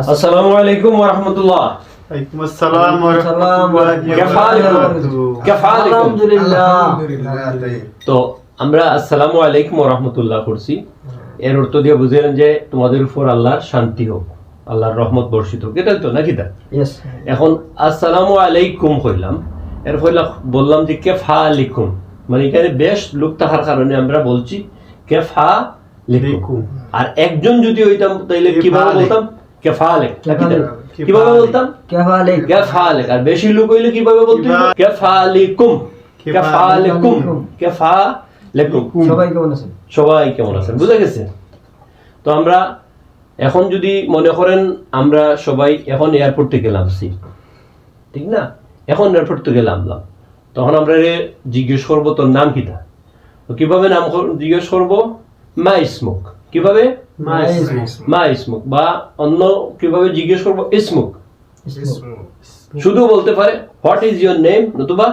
আসসালামু আলাইকুম ওয়া রাহমাতুল্লাহ ওয়ালাইকুম আসসালাম ওয়া রাহমাতুল্লাহ আলহামদুলিল্লাহ। তো আমরা আসসালামু আলাইকুম ওয়া রাহমাতুল্লাহ করছি এর অর্থ দিয়ে বুঝলেন যে তোমাদের উপর আল্লাহর শান্তি হোক আল্লাহর রহমত বর্ষিত হোক। এটাই তো নাকি দা এখন আসসালামু আলাইকুম এর ফলে বললাম যে কেফা লিখুম মানে এখানে বেশ লোক থাকার কারণে আমরা বলছি কেফা লিখুম আর একজন যদি হইতাম তাইলে কীভাবে বলতাম? কীভাবে বলতাম? আর বেশি লোক হইলে কীভাবে বলতে কিফা- কেফা আলাইকুম কেফা কেফা আলাইকুম আলাইকুম। কেফা আলাইকুম সবাই কেমন আছেন? সবাই কেমন আছেন? বুঝা গেছে? তো আমরা এখন যদি মনে করেন আমরা সবাই এখন এয়ারপোর্ট থেকে নামছি ঠিক না? এখন এয়ারপোর্ট থেকে নামলাম তখন আমরা জিজ্ঞেস করব তোর নাম কিটা কীভাবে নাম জিজ্ঞেস করব? মা ইসমুক কীভাবে? মা মা ইসমুক। বা অন্য কীভাবে জিজ্ঞেস করব? ইসমুক শুধু বলতে পারে হোয়াট ইজ ইউর নেম নতুবা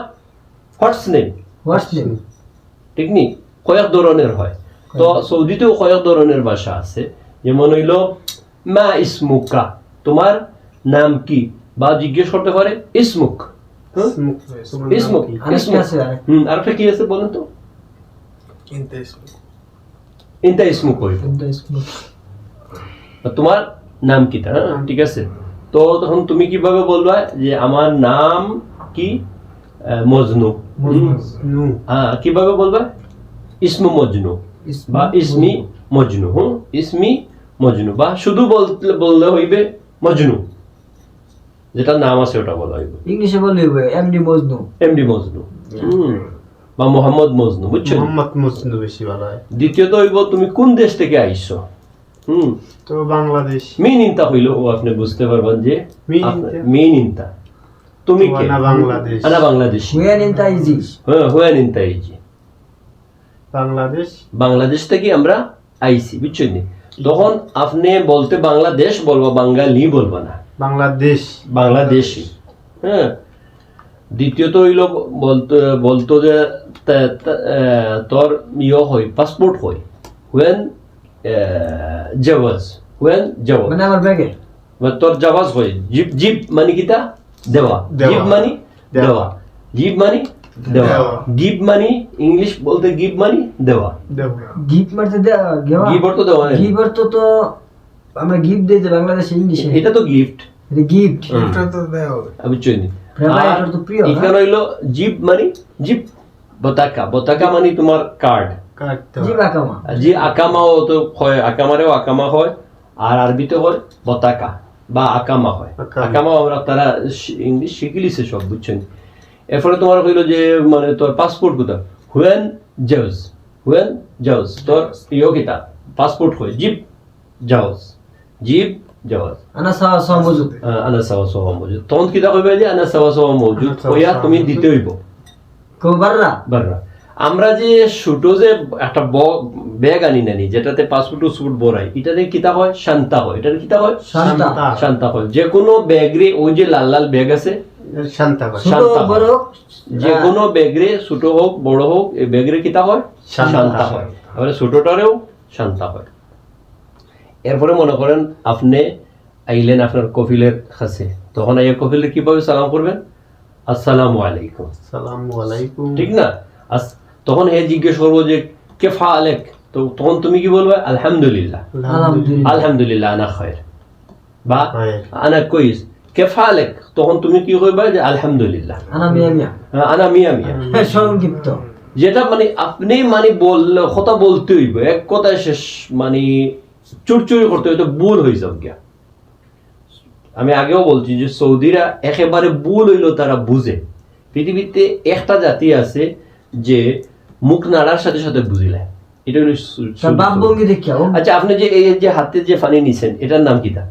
হোয়াটস নেম হোয়াটস নেম ঠিক নি? কয়েক ধরনের হয়। তো সৌদিতেও কয়েক ধরনের ভাষা আছে। যেমন হইল মা ইসমুকা তোমার নাম কি? বা জিজ্ঞেস করতে পারে ইসমুক হুম? ইসমুক। ইসমুক আরেকটা কি আছে বলুন তো? ইনতা কিন্তু ইসমু তোমার নাম কি তা হ্যাঁ? ঠিক আছে? তো তখন তুমি কীভাবে বলবা যে আমার নাম কি? মজনু। হ্যাঁ কীভাবে বলবা? ইসমু মজনু। বা ইসমি মজনু হুম? ইসমি মজনু। বা শুধু বলতে বললে হইবে মজনু। যেটা নাম আছে ওটা বলা হইবে। ইংলিশে বললে এমডি মজনু। এমডি মজনু। হুম। বা মোহাম্মদ মজনু বুঝছ মোহাম্মদ মুসনু বেশি ভালো হয়। দ্বিতীয়ত হইব তুমি কোন দেশ থেকে আইছো হুম? তো বাংলাদেশ। মেইন ইনতা হইল ও আপনি বুঝতে পারবেন যে মেইন ইনতা? তুমি কে? আনা বাংলাদেশ। আনা বাংলাদেশি। হুয়ান ইন তাইজি হ্যাঁ হুয়ান ইনতা যে বাংলাদেশ। বাংলাদেশ থেকে আমরা আইছি বুঝছেন নি? তখন আপনি বলতে বাংলাদেশ বলব বাঙালি বলব না। বাংলাদেশ। বাংলাদেশি। হ্যাঁ দ্বিতীয়ত হইল বলতে বলতো যে তা- তা- তোর ইয়ে হয় পাসপোর্ট হয়। ওয়েন জাওয়াজ ওয়েন জাওয়াজ মানে আমার ব্যাগে। বা তোর জাওয়াজ হয়। জিপ জিপ মানে কিতা দেওয়া। দেওয়া। জিপ মানে? দেওয়া। দেওয়া। জিপ মানে? দেওয়া। দেওয়া। গিভ মানে? ইংলিশ বলতে গিভ মানে? দেওয়া। দেব গিফট মারতে দেওয়া গিভ অর্থ দেওয়া নাই। গিফট অর্থ তো আমরা গিফট দিই যে বাংলাদেশে ইংলিশে। এটা তো গিফট এটা গিফট বুঝছেন Favorite অর্থ প্রিয়, না? এখানে হইল জিপ মানে? জিপ? বতাকা। বতাকা মানে তোমার কার্ড। জি আকামাও তো হয় আকামারেও আকামা হয় আর আরবিতে হয় বতাকা বা আকামা হয়। আকামাও আমরা তারা ইংলিশ শিখিলিছে সব বুঝছেন? এরপরে তোমার হইল যে মানে তোর পাসপোর্ট কোথা হুয়েন জাউজ হুয়েন জাউজ তোর ইয়ে কিতা? পাসপোর্ট হয়। জিপ জাউজ জিপ সাওয়া মজুদ আহ, আনা সাওয়া সাওয়া মৌজুদ তখন কিতা কইবে যে তুমি। দিতে হইব কো বাররা বাররা আমরা যে ছোট যে একটা ব্যাগ আনি নানি যেটাতে পাসপোর্ট সুট বড়াই এটাতে কিতা হয় শান্তা হয় এটাতে কিতা হয় শান্তা শান্তা। হয় যে কোনো ব্যাগরে ওই যে লাল লাল ব্যাগ আছে শান্তা করে ছোট শান্তা বড় যে কোনো ব্যাগরে ছোট হোক বড় হোক এই ব্যাগরে কিতা হয় শান্তা। শান্তা হয় এবারে ছোটটারেও শান্তা হয় এরপরে মনে করেন আপনি আইলেন আপনার কফিলের কাছে। তখন আইয়া কফিলের কীভাবে সালাম করবেন? আসসালামু আলাইকুম। সালামু আলাইকুম। ঠিক না? আস- তখন হে জিজ্ঞেস করব যে কেফা আলেক তো তখন তুমি কি বলবে? আলহামদুলিল্লাহ। আলহামদুলিল্লাহ। আলহামদুলিল্লাহ আনা খয়ের। বা আনা কইস। কেফা আলেক তখন তুমি কি কইবা যে আলহামদুলিল্লাহ। আনা মিয়া মিয়া। হ্যাঁ, আনা মিয়া মিয়া। সংক্ষিপ্ত। যেটা মানে আপনি মানে বললে কথা বলতে হইব। এক কথায় শেষ মানে চুরচুরি করতে হয়তো ভুল হয়ে গিয়া। আমি আগেও বলছি যে সৌদিরা একেবারে ভুল হইল তারা বুঝে। পৃথিবীতে একটা জাতি আছে যে মুখ নাড়ার সাথে সাথে বুঝিলে এটা আচ্ছা আপনি যে এই যে হাতে যে পানি নিছেন এটার নাম কি তা?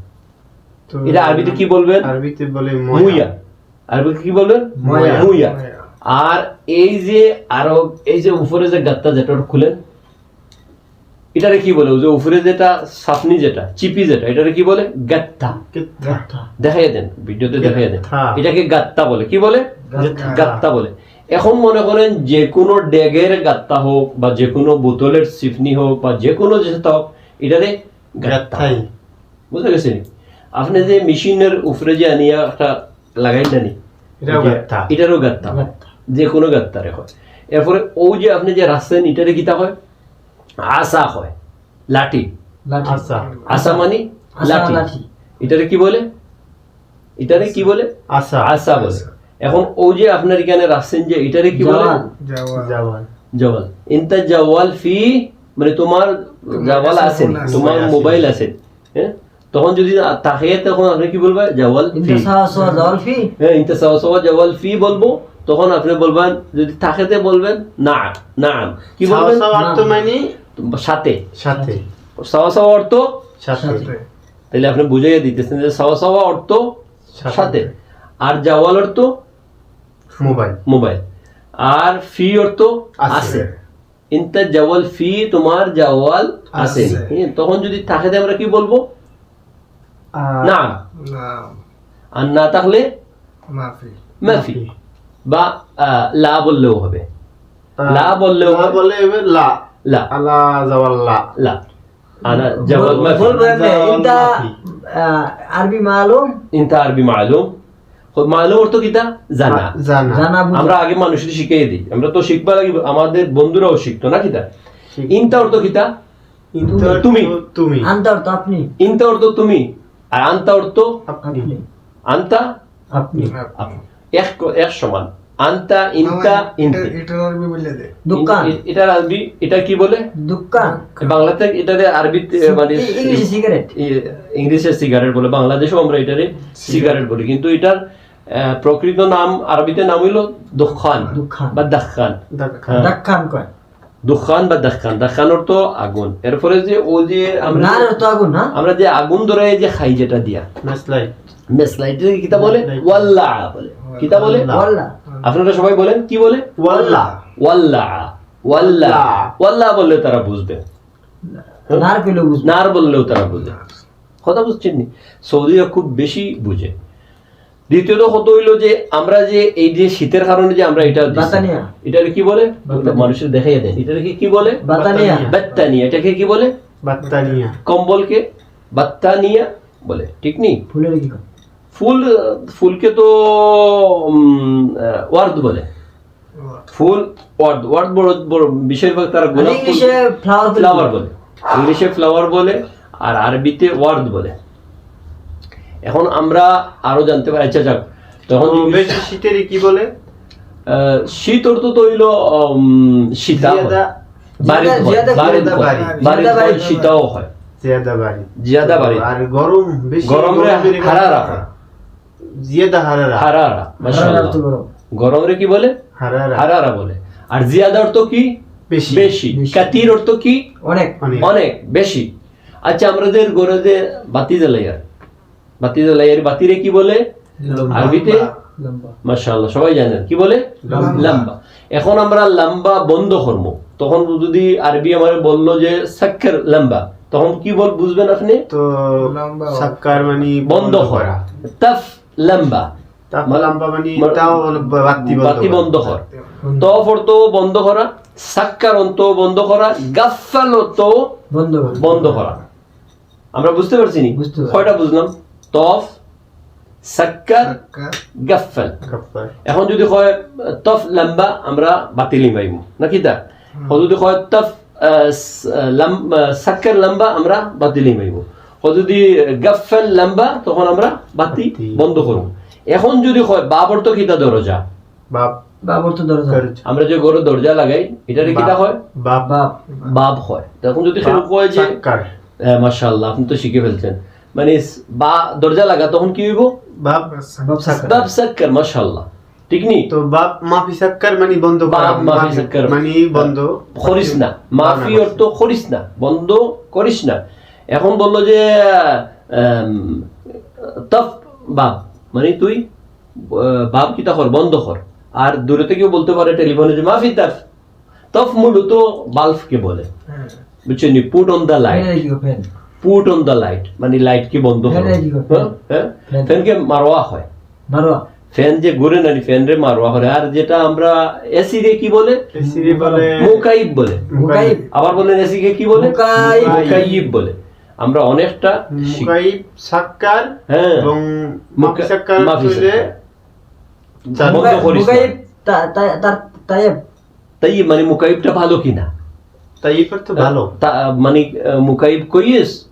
এটা আরবিতে কি বলবেন? আরবিতে বলে মুইয়া আরবিতে কি বলবেন? মুইয়া আর এই যে আরও এই যে উপরে যে গাত্তা যেটা খুলেন এটারে কি বলে? যে উপরে যেটা সাপনি যেটা চিপি যেটা এটারে কি বলে? গাত্তা দেখাই দেন ভিডিওতে দেখাই দেন। এটাকে গাত্তা বলে। কি বলে? গাত্তা। গাত্তা বলে। এখন মনে করেন যে কোনো ড্যাগের গাত্তা হোক বা যে কোনো বোতলের সিফনি হোক বা যে কোনো যেটা হোক এটারে গাত্তা গাত্তাই। বুঝতে গেছেন আপনি যে মেশিনের উপরে যে আনিয়া একটা লাগাই জানি গাত্তা। এটারও গাত্তা যে কোনো গাত্তারে হয় এরপরে ও যে আপনি যে রাখছেন এটারে কিতা হয়? আসা হয়। লাঠি। আচ্ছা আসা মানে লাঠি। লাঠি। এটারে কি বলে? এটারে কি বলে? আশা। আসা বলে। এখন ও যে আপনার এখানে রাখছেন যে এটারে কি বলে। জওয়ান জওয়াল। ইনতা জওয়াল ফি মানে তোমার জওয়াল আছে তোমার মোবাইল আছে হ্যাঁ? তখন যদি থাকে তখন আপনি কি বলবেন জওয়াল ফি। ইনতা সাওয়া সাওয়া জওয়াল ফি? হ্যাঁ ইনতা সাওয়া সাওয়া জওয়াল ফি বলব। তখন আপনি বলবেন যদি থাকেতে বলবেন না না। কি বলবেন? মানে সাথে। সাথে। সাওয়া সাওয়া অর্থ সাথে। তাহলে আপনি বুঝাইয়া দিতেছেন যে সাওয়া সাওয়া অর্থ সাথে। আর জাওয়াল অর্থ? মোবাইল। মোবাইল। আর ফি অর্থ? আছে। ইনতা জাওয়াল ফি তোমার জাওয়াল আছে। আছে। হ্যাঁ, তখন যদি থাকে আমরা কি বলব? আর না। আর না থাকলে? মাফি। বা লা বললেও হবে। লা বললেও। বলে লা। লা। আলা জওয়াল লা। লা। আনা জাওয়াল বল- মাফি। বলব আপনি, জওয়াল ইনতা মাফি। আহ, আরবি মালুম? অর্থ কিতা জানা। জানা। জানা আমরা আগে মানুষের শিখিয়ে দিই। আমরা তো শিখবা লাগিব আমাদের বন্ধুরাও শিখতো না কিতা ইনতা অর্থ কিতা তুমি। তুমি। আনতা অর্থ আপনি। ইনতা অর্থ তুমি। আর আন্তা অর্থ আপনি। আন্তা? আপনি। আপনি। এক এক সমান। আন্তা ইনতা ইনতি। দোকান। এটার আরবি এটা কি বলে? দোকান। বাংলাতে এটারে আরবি মানে ইংলিশে সিগারেট ইংলিশে সিগারেট বলে বাংলাদেশেও আমরা এটারে সিগারেট বলি। কিন্তু এটার আহ, প্রকৃত নাম আরবিতে নাম হইল দোকান দোকান বা দাখান। দাক্কান হ্যাঁ। দাক্ষান কয়? দুখান বা দাখান দাখান অর্থ আগুন। এরপরে যে ও যে আমরা না অর্থ আগুন না। আমরা যে আগুন ধরে যে খাই যেটা দিয়া। মেসলাই কিতা বলে? ওয়াল্লা বলে। কিতা বলে? ওয়াল্লা। আপনারা সবাই বলেন কি বলে? ওয়াল্লা। ওয়াল্লা। ওয়াল্লা। ওয়াল্লা। বললে তারা বুঝবে। নার বুঝবে। বললেও তারা বুঝে। কথা বুঝছেন নি সৌদিরা খুব বেশি বুঝে। দ্বিতীয়ত কত হইল যে আমরা যে এই যে শীতের কারণে যে আমরা এটা এটাকে কি বলে? মানুষের দেখাই দেন এটাকে কি বলে? বাতানিয়া। বাত্তানিয়া। এটাকে কি বলে? বাত্তানিয়া। কম্বলকে বাত্তানিয়া বলে। ঠিক নেই ফুলের কি ফুল ফুলকে তো ওয়ার্ড বলে। ফুল ওয়ার্ড ওয়ার্ড বড় বড় বেশিরভাগ তারা গোলাপ ইংলিশে ফ্লাওয়ার ফ্লাওয়ার বলে। ইংলিশে ফ্লাওয়ার বলে আর আরবিতে ওয়ার্ড বলে। এখন আমরা আরও জানতে পারি। আচ্ছা যাক। তখন শীতের কি বলে? আহ, শীত অর্থ তো হইল বারিদ। শীতাও হয়। জিয়াদা বাড়ি। আর গরম গরম রে হারারা জিয়াদা হারারা। হারারা গরম গরম রে কি বলে? হারারা। হারারা বলে। আর জিয়াদা অর্থ কি? বেশি। কাতির অর্থ কি? অনেক। অনেক। অনেক বেশি। আচ্ছা আমাদের ঘরে বাতি জ্বালাই আর। বাতি জ্বালাই আর বাতিরে কি বলে? আরবিতে? মাশাআল্লাহ সবাই জানেন। কি বলে? লম্বা। এখন আমরা লম্বা বন্ধ করব। তখন যদি আরবি আমার বলল যে সাক্ষর লম্বা তখন কি বল বুঝবেন আপনি? তো মানে বন্ধ করা। তাফ লম্বা। মানে বাতি বন্ধ করা। বন্ধ অন্ত বন্ধ করা গাফাল বন্ধ বন্ধ করা। আমরা বুঝতে পারছি নি? কয়টা বুঝলাম? তফ সাক্কার গাফফার। এখন যদি কয় তফ লম্বা আমরা বাতিল পাইব নাকি তা যদি কয় তফ সাক্কার লম্বা আমরা বাতিল পাইব যদি গাফাল লম্বা তখন আমরা বাতি। বন্ধ করব। এখন যদি কয় বাবর তো কিতা দরজা? বাপ। বাবর তো দরজা। আমরা যে ঘরে দরজা লাগাই এটারে কিতা হয়? বাপ। বাপ। বাব হয়। তখন যদি সেরকম কয় যে। মাশাআল্লাহ আপনি তো শিখে ফেলছেন। মানে বা দরজা লাগা তখন কি হইব? বাপ বাপ সাক্কার। মাশাআল্লাহ। ঠিক নি? তো বাপ মাফি সাক্কার মানে বন্ধ বাপ মাফি সাক্কার। মানে বন্ধ। করিস না। মাফি অর্থ করিস না। বন্ধ করিস না। এখন বলল যে তফ বাপ। মানে তুই বাপ কিতা কর বন্ধ কর। আর দূরে থেকেও বলতে পারে টেলিফোনে যে মাফি তাফ। তফ মূলত বাল্বকে বলে। বুঝছেন পুট অন দ্য লাইট কি পুট অন দ্য লাইট মানে লাইট কি বন্ধ হ্যাঁ? হ্যাঁ? ফ্যান। ফ্যানকে মারোয়া হয়। মারোয়া। ফ্যান যে ঘুরে না ফ্যান রে মারোয়া হয়। আর যেটা আমরা এসি রে কি বলে? মুকাইব বলে। মুকাইব। আবার বলেন এসি কে কি বলে? মুকাইব। মুকাইব বলে। আমরা অনেকটা মুকাইব সাক্কার হ্যাঁ। এবং মাফি সাক্কার তা- তার- তাইয়েব তাই মানে মুকাইবটা ভালো কিনা? তাই তো ভালো। তা- মানে মুকাইব কইস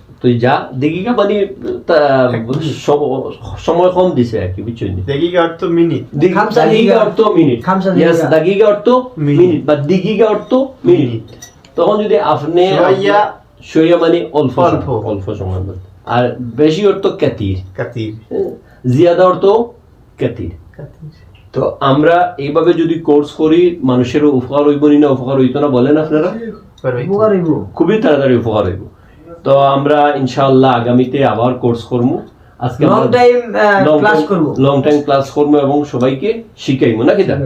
তুই যা। দেখিকা মানে সময় কম দিছে আর কি বুঝছেন দেখিকা অর্থ মিনিট খামসা দাগিগা অর্থ মিনিট খামসা। অর্থ মিনিট। বা দিগিগা অর্থ মিনিট তখন যদি আপনি মানে অল্প অল্প। অল্প সময় বলতে। আর বেশি অর্থ কাতির। কাতির। জিয়াদা অর্থ কাতির। তো আমরা এইভাবে যদি কোর্স করি মানুষের উপকার হইব না উপকার হইতো না বলেন আপনারা? উপকার খুবই তাড়াতাড়ি উপকার হইব। তো আমরা ইনশাআল্লাহ আগামীতে আবার কোর্স করব। আজকে time, আহ, class করব। লং টাইম ক্লাস করব এবং সবাইকে শিখাইবো নাকি তা?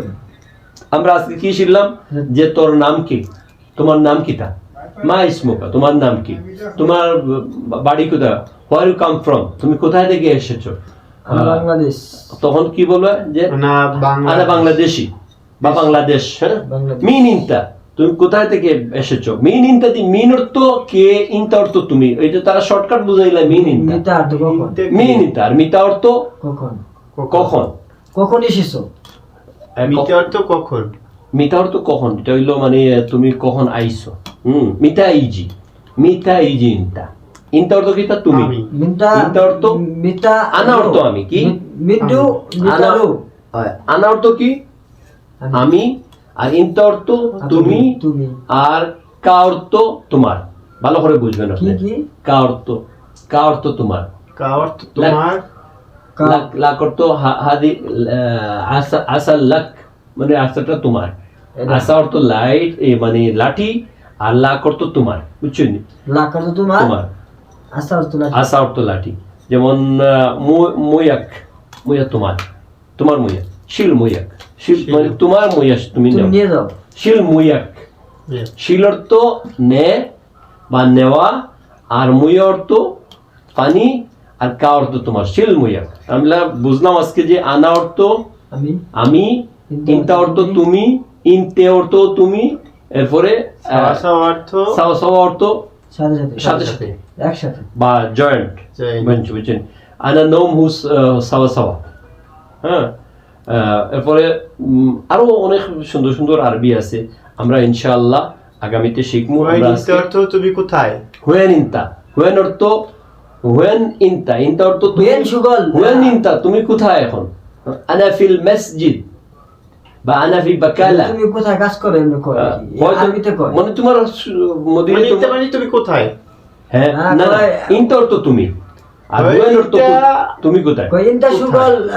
আমরা আজকে কি শিখলাম? যে তোর নাম কি? তোমার নাম কিটা মা ইসমুকা তোমার নাম কি? তোমার বাড়ি কোথায়? হোয়ার ইউ কাম ফ্রম তুমি কোথায় থেকে এসেছ? বাংলাদেশ। তখন কি বলবে যে? না বাংলাদেশি। বা বাংলাদেশ হ্যাঁ? বাংলাদেশ। মিন ইনতা তুমি কোথায় থেকে এসেছ? মিন ইনতা দি মিন অর্থ কে ইনতা অর্থ তুমি? এটা তারা শর্টকাট বুঝাইলা মিন ইনতা। মিতা আর কখন? মিন। ইনতা। আর মিতা অর্থ? কখন? কখন। কখন? এসেছ? মিতে অর্থ কখন? মিতা অর্থ কখন? এটা হইল মানে তুমি কখন আইছো? হুম মিতা ইজি। মিতা ইজি ইনতা। ইনতা অর্থ কি তা? তুমি। মিতা মিতা অর্থ? মিতা আনা অর্থ আমি কি? মিন্টু আনা মিতারু হয়, আনা অর্থ কি? আমি। আর ইনতা অর্থ তুমি আর কা অর্থ তোমার। ভালো করে বুঝবেন আপনি। কা অর্থ কা অর্থ তোমার। কা অর্থ তোমার। লাক অর্থ হাদি আহ, আসা লাক মানে আসাটা তোমার। আসা অর্থ লাইট মানে লাঠি আর লাক অর্থ তোমার বুঝছেন? লাকার তো তোমার। তোমার লাঠি। আসা অর্থ লাঠি। যেমন মুয়াক মুয়া তোমার। তোমার মুয়া শিল মুয়াক শিল। মানে তোমার মুয়া তুমি নিয়ে যাও। শিল মুয়াক শিল অর্থ নে বা নেওয়া আর মুই অর্থ পানি আর কা অর্থ তোমার। শিল মুয়াক আমরা বুঝলাম আজকে যে আনা অর্থ আমি। আমি ইনতা অর্থ তুমি ইনতে অর্থ তুমি এরপরে অর্থ। সাওয়া সাওয়া অর্থ সাথে সাথে। সাথে সাথে। একসাথে। বা জয়েন্ট. বুঝছেন আনা নোম হুস সাওয়া সাওয়া। হ্যাঁ? এরপরে আরও অনেক সুন্দর সুন্দর আরবি আছে। আমরা ইনশাআল্লাহ আগামীতে শিখব অর্থ তুমি কোথায়? হুয়েন ইনতা। হুয়েন অর্থ হুয়েন ইনতা। ইনতা অর্থ তুমি- হুয়েন সুগল। হুয়েন ইনতা তুমি কোথায় এখন? আনা ফিল মসজিদ বা আনা ফি বাকালা। তুমি কোথায় কাজ করো এমনি কয়? আহ, কি? হয়তো- আরবিতে কয়? মানে তোমার মদিনে মানে মানে তুমি কোথায়? হ্যাঁ হ্যাঁ, না না ইনতা অর্থ তুমি। আর হুয়েন অর্থ তুমি- কোথায়? সুগল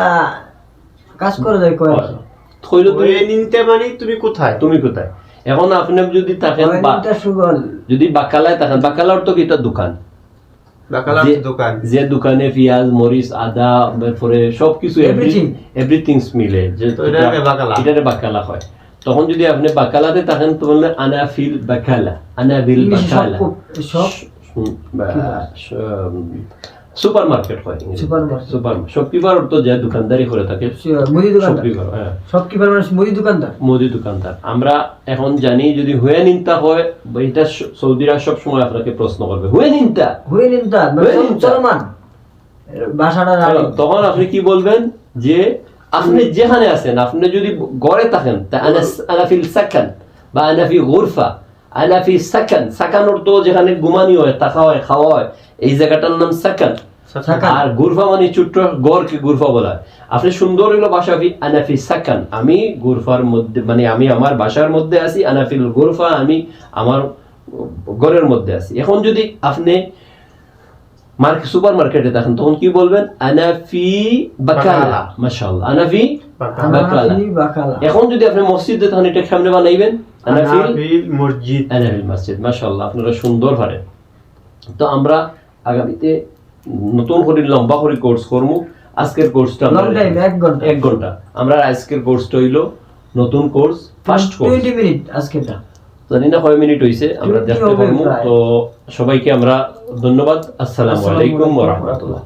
কাজ করে যায় কয়? থইল তুমি নিতে মানে তুমি কোথায়? তুমি কোথায়? এখন আপনি যদি থাকেন বা- যদি বাকালায় থাকেন বাকালা অর্থ কি এটা দোকান। বাকালার যে- দোকান। যে দোকানে পেঁয়াজ মরিচ আদা তারপরে সবকিছু Everything. এভরিথিং মিলে। যে তো এটাকে বাকালা। এটারে বাকালা হয়। তখন যদি আপনি বাকালাতে থাকেন তো বললেন আনা ফিল বাকালা আনা বিল বাকালা। সব সুপার মার্কেট হয় Supermarket. সুপার শপকিপার অর্থ যে দোকানদারি করে থাকে মুদি দোকানদার। হ্যাঁ। শপকিপার মানে মুদি দোকানদার। মুদি দোকানদার। আমরা এখন জানি যদি হুয়ে নিন্তা হয় এটা সৌদিরা সব সময় আপনাকে প্রশ্ন করবে হুয়ে নিন্তা? হুয়ে নিনতা মানে। চলমান। ভাষাটা তখন আপনি কি বলবেন? যে আপনি যেখানে আছেন আপনি যদি গড়ে থাকেন তা আনা- আনাফিল সাকান বা আনাফি গুরফা আনাফি সাকান। সাকান অর্থ যেখানে ঘুমানি হয় থাকা হয় খাওয়া হয় এই জায়গাটার নাম সাকান। আর গুরফা মানে ছোট্ট গড়কে গুরফা বলা আপনি সুন্দর আনাফি সাকান। আমি গুরফার মধ্যে মানে আমি আমার বাসার মধ্যে আছি আনাফিল গুরফা আমি আমার ঘরের মধ্যে আছি। এখন যদি আপনি মার্কেট সুপার মার্কেটে থাকেন তখন কি বলবেন? আনাফি বাকালা। মাশাআল্লাহ। আনাফি বাকালা। এখন যদি আপনি মসজিদে থাকেন এটা সামনে বানাইবেন? আনাফিল আনাফিল মসজিদ। আনাফিল মসজিদ। মাশাআল্লাহ আপনারা সুন্দর পারেন। তো আমরা আগামীতে নতুন করে লম্বা করে কোর্স করব। আজকের কোর্সটা এক ঘণ্টা। আমরা আজকের কোর্সটা হইল নতুন course first course twenty minute আজকেটা জানি না কয় মিনিট হয়েছে আমরা দেখতে পারব। তো সবাইকে আমরা ধন্যবাদ। আসসালামু আলাইকুম ওয়া রাহমাতুল্লাহ।